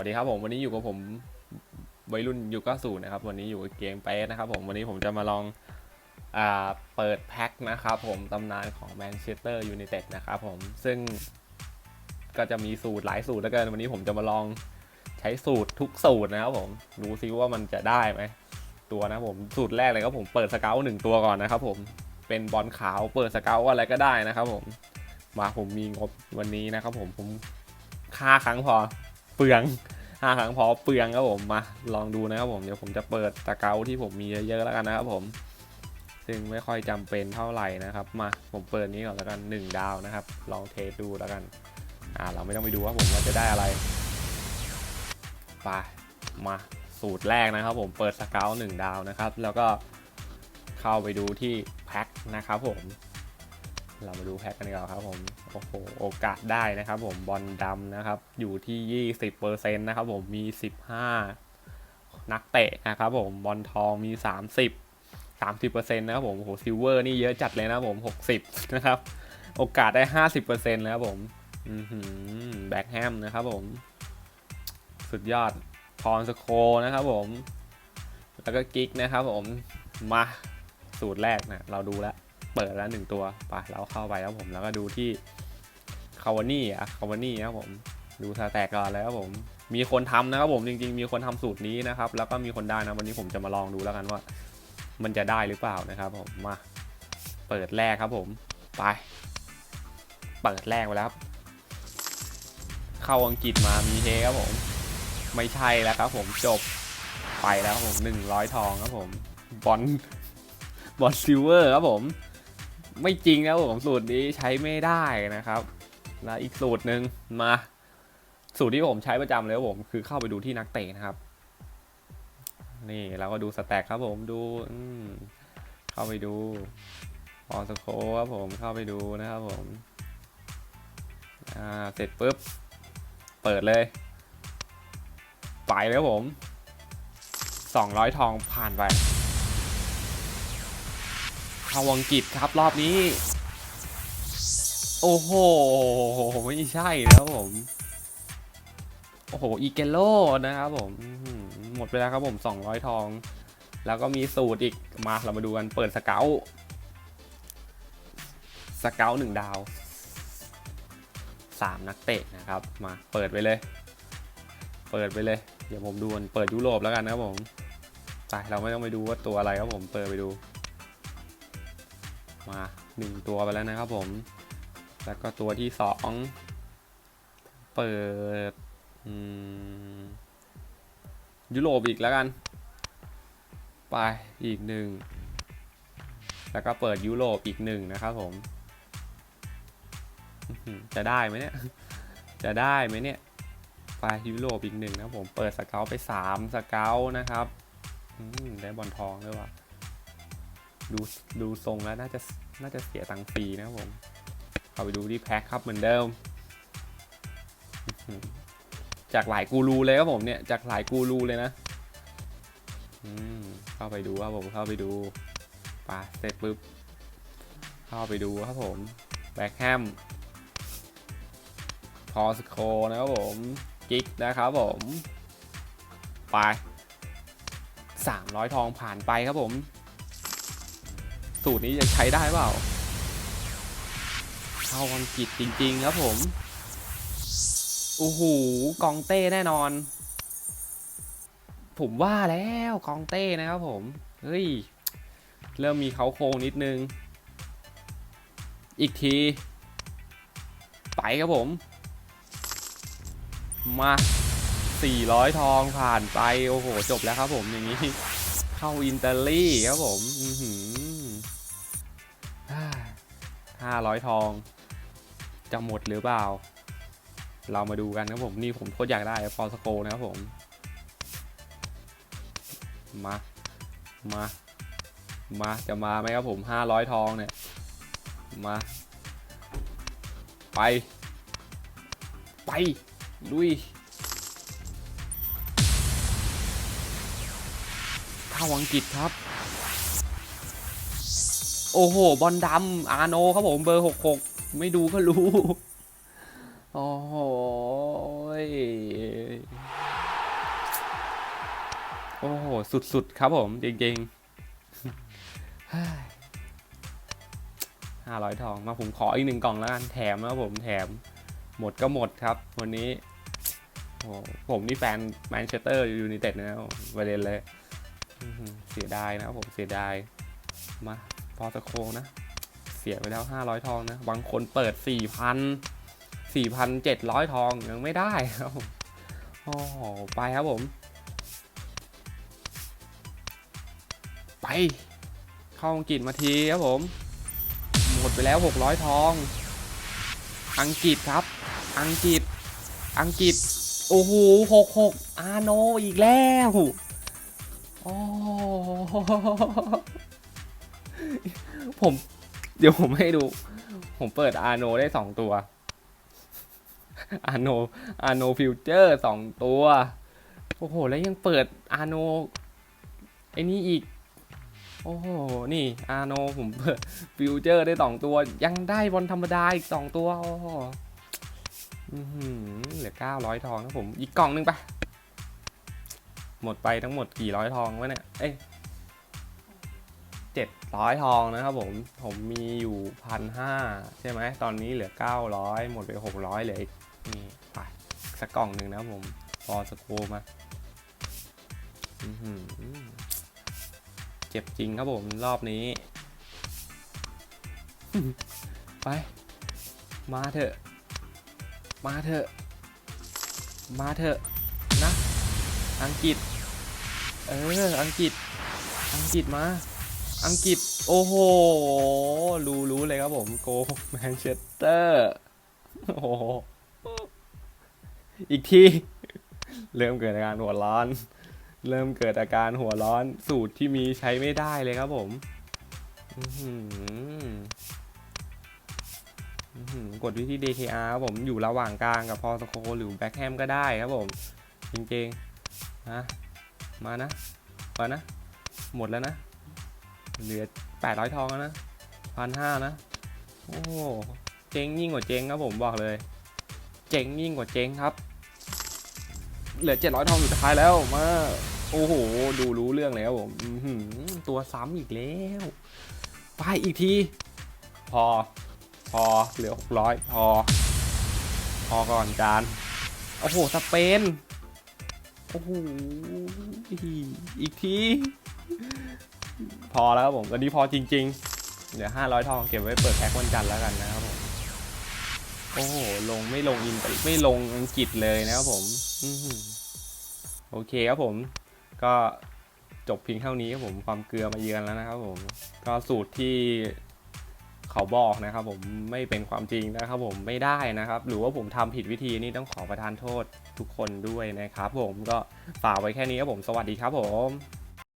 วัสดีครับผมวันนี้อยู่กับผมวัยรุ่นยุค90นะครับ วันนี้อยู่กับเกมเปสนะครับผมวันนี้ผมจะมาลองอ่าเปิดแพ็คนะครับผมตำนานของแมนเชสเตอร์ยูไนเต็ดนะครับผมซึ่งก็จะมีสูตรหลายสูตรแล้วกันวันนี้ผมจะมาลองใช้สูตรทุกสูตรนะครับผมดูซิว่ามันจะได้ไหมตัวนะผมสูตรแรกเลยครับผมเปิดสเกลหนึ่งตัวก่อนนะครับผมเป็นบอลขาวเปิดสเกลอะไรก็ได้นะครับผมมาผมมีงบวันนี้นะครับผมผมค่าครั้งพอ เปลืองห้าครั้งพอเปลืองครับผมมาลองดูนะครับผมเดี๋ยวผมจะเปิดตะเกาที่ผมมีเยอะๆแล้วกันนะครับผมซึ่งไม่ค่อยจำเป็นเท่าไหร่นะครับ มาผมเปิดนี้ก่อนแล้วกันหนึ่งดาวนะครับ ลองเทสดูแล้วกันอ่าเราไม่ต้องไปดูว่าผมว่าจะได้อะไรไปมาสูตรแรกนะครับ ผมเปิดสเกลหนึ่งดาวนะครับ แล้วก็เข้าไปดูที่แพ็คนะครับผม เรามาดูแพ็คกันดีกว่าครับผม โอ้โห โอกาสได้นะครับผม บอลดำนะครับ อยู่ที่ 20%นะครับผม มี 15 นักเตะนะครับผม บอลทองมี 30 30%นะครับผม โอ้โห ซิลเวอร์นี่เยอะจัดเลยนะครับผม 60 นะครับ โอกาสได้ 50%แล้วครับผมแบ็คแฮมนะครับผม สุดยอด พรสโคนะครับผม แล้วก็กิกนะครับผม มา สูตรแรกนะ เราดูแล้ว เปิดแล้วหนึ่งตัวไปแล้วเข้าไปแล้วผมแล้วก็ดูที่คาวานี่อะคาวานี่ครับผมดูสแต็กก่อนแล้วครับผมมีคนทำนะครับผมจริงๆ มีคนทำสูตรนี้นะครับ แล้วก็มีคนได้นะวันนี้ผมจะมาลองดูแล้วกันว่า มันจะได้หรือเปล่านะครับผมมาเปิดแรกครับผมไป เปิดแรกไปแล้วครับเข้าอังกฤษมามีเฮครับผม ไม่ใช่แล้วครับผมจบไปแล้วครับผมหนึ่งร้อยทองครับผมบอลบอลซิลเวอร์ครับผม ไม่จริงนะผมสูตรนี้ใช้ไม่ได้นะครับแล้วอีกสูตรหนึ่งมา สูตรที่ผมใช้ประจำเลยผมคือเข้าไปดูที่นักเตะนะครับ นี่เราก็ดูสแต็กครับผมดูอืเข้าไปดูออสโคครับผมเข้าไปดูนะครับผมอ่าเสร็จปุ๊บ เปิดเลย ไปแล้วผม 200 ทองผ่านไป เข้าอังกฤษครับรอบนี้ โอ้โห ไม่ใช่แล้วผม โอ้โห อีเกโลนะครับผม หมดไปแล้วครับผม 200 ทอง แล้วก็มีสูตรอีก มาเรามาดูกัน เปิดสเกลสเกลหนึ่งดาว 3 นักเตะนะครับ มาเปิดไปเลย เปิดไปเลย เดี๋ยวผมดูกันเปิดยุโรปแล้วกันนะครับผมไปเราไม่ต้องไปดูว่าตัวอะไรครับผม เปิดไปดู มาหนึ่งตัวไปแล้วนะครับผม แล้วก็ตัวที่สองเปิดยุโรปอีกแล้วกัน ไปอีกหนึ่งแล้วก็เปิดยุโรปอีกหนึ่งนะครับผม จะได้ไหมเนี่ย จะได้ไหมเนี่ย ไปยุโรปอีกหนึ่งนะครับผม เปิดสเกลไปสามสเกลนะครับได้บอลทองด้วยว่ะ ดูดูทรงแล้วน่าจะน่าจะเสียตังค์ฟรีนะครับผมเข้าไปดูที่แพ็คครับเหมือนเดิม จากหลายกูรูเลยครับผมเนี่ยจากหลายกูรูเลยนะเข้าไปดูครับผมเข้าไปดูปาเสร็จปุ๊บเข้าไปดูครับผมแบ็คแฮมพอสโคนะครับผมกิ๊กนะครับผมไป300 ทองผ่านไปครับผม สูตรนี้จะใช้ได้เปล่าเข้าอังกฤษจริงๆครับผมโอ้โหกองเต้แน่นอน ผมว่าแล้วกองเต้นะครับผมเฮ้ยเริ่มมีเขาโครงนิดนึง อีกที ไปครับผม มา 400 ทองผ่านไป โอ้โห จบแล้วครับผมอย่างนี้ เข้าอินเตอร์ลี่ครับผม อือหือ ห้าร้อยทอง จะหมดหรือเปล่า เรามาดูกันครับผมนี่ผมโคตรอยากได้ฟอสโกนะครับผม มา มา มาจะมาไหมครับผม 500 ทองเนี่ย มา ไป ไปลุยเข้าอังกฤษครับ โอ้โห บอลดำอาโนครับผมเบอร์66ไม่ดูก็รู้ โอ้โหโอ้โห สุดๆ ครับผม จริงๆห้าร้อยทองมาผมขออีกหนึ่งกล่องแล้วกันแถมนะผมแถม หมดก็หมดครับ วันนี้โอ้ผมนี่แฟนแมนเชสเตอร์ยูไนเต็ดนะครับประเด็นเลย เสียดายนะผมเสียดาย มา พอสโคนะ เสียไปแล้ว 500 ทองนะ บางคนเปิด 4,000 4,700 ทองยังไม่ได้ครับโอ้โหไปครับผม ไป เข้าอังกฤษมาทีครับผม หมดไปแล้ว 600 ทอง อังกฤษครับ อังกฤษ อังกฤษ โอ้โหหกหกอาโนอีกแล้ว โอ้ ผม เดี๋ยวผมให้ดู ผมเปิดอาโนได้สองตัวอาโนอาโนฟิวเจอร์สองตัว โอ้โห แล้วยังเปิดอาโนไอ้นี่อีก โอ้โห นี่อาโนผมเปิดฟิวเจอร์ได้สองตัว ยังได้บอลธรรมดาอีกสองตัว โอ้โหเหลือเก้าร้อยทองนะผม อีกกล่องหนึงไปหมดไปทั้งหมดกี่ร้อยทองวะเนี่ย เอ้ย เจ็ดร้อยทองนะครับผม ผมมีอยู่พันห้าใช่ไหม ตอนนี้เหลือเก้าร้อยหมดไปหกร้อยเหลืออีกนี่ไปสักกล่องหนึ่งนะผม พอสโคมาเจ็บจริงครับผมรอบนี้ ไป มาเถอะ มาเถอะ มาเถอะนะ อังกฤษ เออ อังกฤษ อังกฤษมา อังกฤษ โอ้โห รู้รู้เลยครับผม โกแมนเชสเตอร์ โอ้โห อีกทีเริ่มเกิดอาการหัวร้อน เริ่มเกิดอาการหัวร้อนสูตรที่มีใช้ไม่ได้เลยครับผมอื้อหืออื้อหือกดวิธี DKR ครับผมอยู่ระหว่างกลางกับพอสโคหรือแบ็คแฮมก็ได้ครับผม จริงๆนะมานะ มานะ หมดแล้วนะ เหลือ800ทองแล้วนะพันห้านะ โอ้โหเจ๊งยิ่งกว่าเจ๊งครับผมบอกเลย เจ๊งยิ่งกว่าเจ๊งครับ เหลือ700ทองสุดท้ายแล้วมาโอ้โห ดูรู้เรื่องเลยครับผมตัวซ้ำอีกแล้ว ไปอีกที พอ พอ เหลือ600พอ พอก่อนจาน โอ้โห สเปน โอ้โห อีกที พอแล้วครับผมตอนนี้พอจริง ๆ เดี๋ยว500ทองเก็บไว้เปิดแพ็ควันจันทร์แล้วกันนะครับผมโอ้โหลงไม่ลงอินไม่ลงอังกฤษเลยนะครับผมโอเคครับผม ก็จบเพียงเท่านี้ครับผมความเกลือมาเยือนแล้วนะครับ ผม ก็สูตรที่เขาบอกนะครับ ผมไม่เป็นความจริงนะครับ ผมไม่ได้นะครับ หรือว่าผมทำผิดวิธีนี่ต้องขอประทานโทษทุกคนด้วยนะครับ ผมก็ฝากไว้แค่นี้ครับผม สวัสดีครับผม